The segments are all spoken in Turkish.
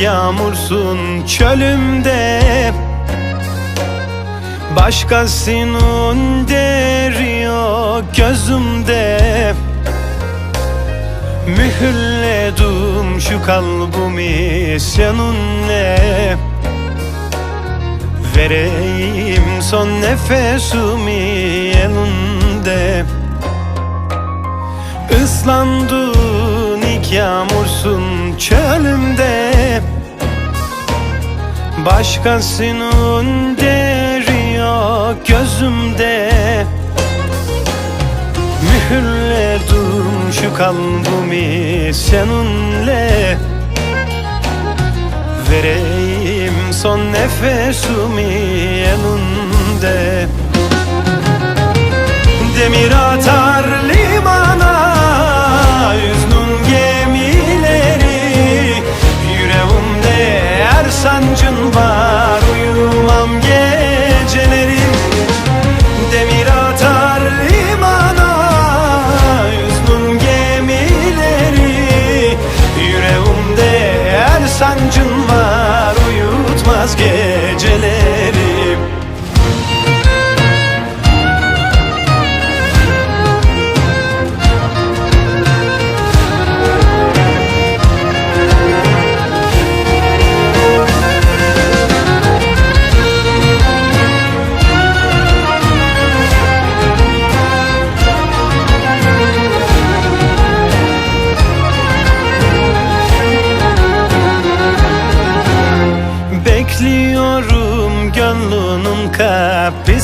yağmursun çölümde. Başkasının deri yok gözümde. Mühürledim şu kalbimi seninle. Vereyim son nefesimi elinde. Islandın ilk yağmursun çölümde Başkasının deri yok gözümde. Mühürledim şu kalbimi seninle. Vereyim son nefesimi elinde Demir atar limana inancın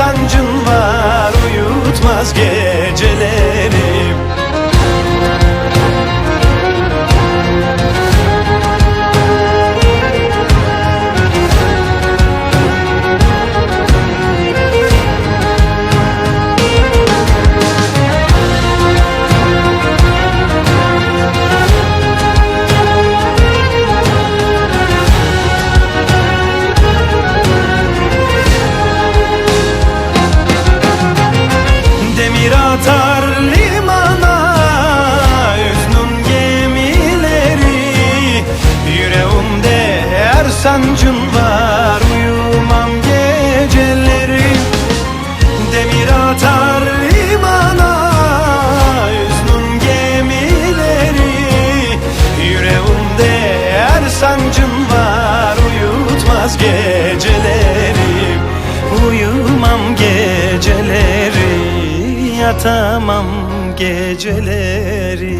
sancın her sancın var Uyutmaz geceleri. Uyumam geceleri Yatamam geceleri